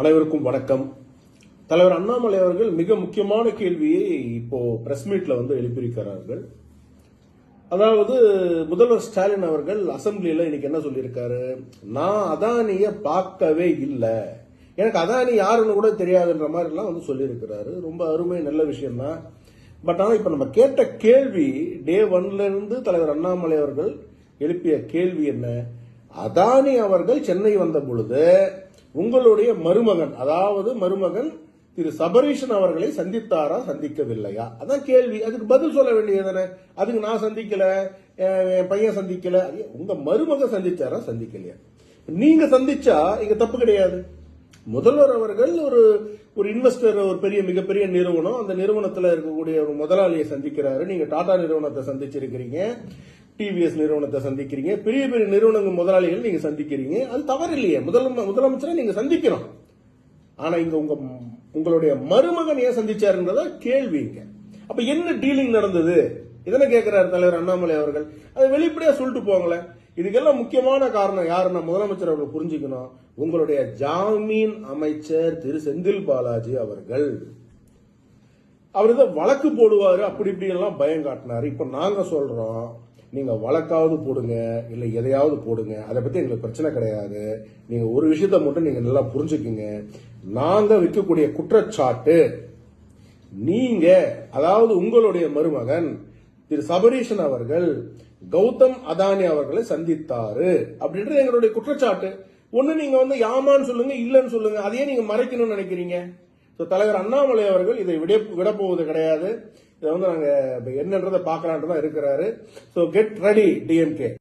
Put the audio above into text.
அனைவருக்கும் வணக்கம். தலைவர் அண்ணாமலை அவர்கள் மிக முக்கியமான கேள்வியை இப்போ பிரஸ் மீட்ல வந்து எழுப்பியிருக்கிறார்கள். அதாவது முதல்வர் ஸ்டாலின் அவர்கள் அசம்பிளியில இன்னைக்கு என்ன சொல்லியிருக்காரு? நான் அதானிய பார்க்கவே இல்லை. எனக்கு அதானி யாருன்னு கூட தெரியாதுன்ற மாதிரி எல்லாம் வந்து சொல்லியிருக்கிறாரு. ரொம்ப அருமை நல்ல விஷயம் தான் பட் ஆனா இப்ப நம்ம கேட்ட கேள்வி டே ஒன்ல இருந்து தலைவர் அண்ணாமலை அவர்கள் எழுப்பிய கேள்வி என்ன? அதானி அவர்கள் சென்னை வந்த பொழுது உங்களுடைய மருமகன் அதாவது மருமகன் திரு சபரீஷன் அவர்களை சந்தித்தாரா சந்திக்கவில்லையா? அதான் கேள்வி. அதுக்கு பதில் சொல்ல வேண்டியதுதானே அதுக்கு நான் சந்திக்கல என் பையன் சந்திக்கல. உங்க மருமகன் சந்திச்சாரா சந்திக்கலையா? நீங்க சந்திச்சா இங்க தப்பு கிடையாது. முதல்வர் அவர்கள் ஒரு ஒரு இன்வெஸ்டர் ஒரு பெரிய மிகப்பெரிய நிறுவனம். அந்த நிறுவனத்தில் இருக்கக்கூடிய ஒரு முதலாளியை சந்திக்கிறாரு. நீங்க டாடா நிறுவனத்தை சந்திச்சிருக்கிறீங்க. டிவிஎஸ் நிறுவனத்தை சந்திக்கிறீங்க. பெரிய பெரிய நிறுவனங்கள் முதலாளிகள் நீங்க சந்திக்கிறீங்க. அது தவறு இல்லையே முதல் முதலமைச்சரை நீங்க சந்திக்கணும். ஆனா இங்க உங்க உங்களுடைய மருமகன் ஏன் சந்திச்சாருன்றத கேள்வி இங்க. அப்ப என்ன டீலிங் நடந்தது? இதனை கேட்கிறார் தலைவர் அண்ணாமலை அவர்கள். அதை வெளிப்படையா சொல்லிட்டு போங்களேன். இதுக்கெல்லாம் முக்கியமான காரணம் யாருன்னா முதலமைச்சர் அவர்கள் புரிஞ்சுக்கணும். உங்களுடைய ஜாமீன் அமைச்சர் திரு செந்தில் பாலாஜி அவர்கள். அவர் இதை வழக்கு போடுவாரு. அப்படி இப்படி எல்லாம் பயம் காட்டினாரு. இப்ப நாங்க சொல்றோம். நீங்க வழக்காவது போடுங்க இல்ல எதையாவது போடுங்க அதை பத்தி எங்களுக்கு பிரச்சனை கிடையாது. நீங்க ஒரு விஷயத்த மட்டும் நீங்க நல்லா புரிஞ்சுக்குங்க. நாங்க வைக்கக்கூடிய குற்றச்சாட்டு நீங்க அதாவது உங்களுடைய மருமகன் திரு சபரீஷன் அவர்கள் கௌதம் அதானி அவர்களை சந்தித்தாரு. அப்படின்றது எங்களுடைய குற்றச்சாட்டு. ஒண்ணு நீங்க வந்து யாமான்னு சொல்லுங்க இல்லைன்னு சொல்லுங்க அதையே நீங்க மறைக்கணும்னு நினைக்கிறீங்க. ஸோ தலைவர் அண்ணாமலை அவர்கள் இதை விட விடப்போவது கிடையாது. இதை வந்து நாங்கள் என்னன்றதை பார்க்கலான்ட்டு தான் இருக்கிறாரு ஸோ கெட் ரெடி டிஎம்கே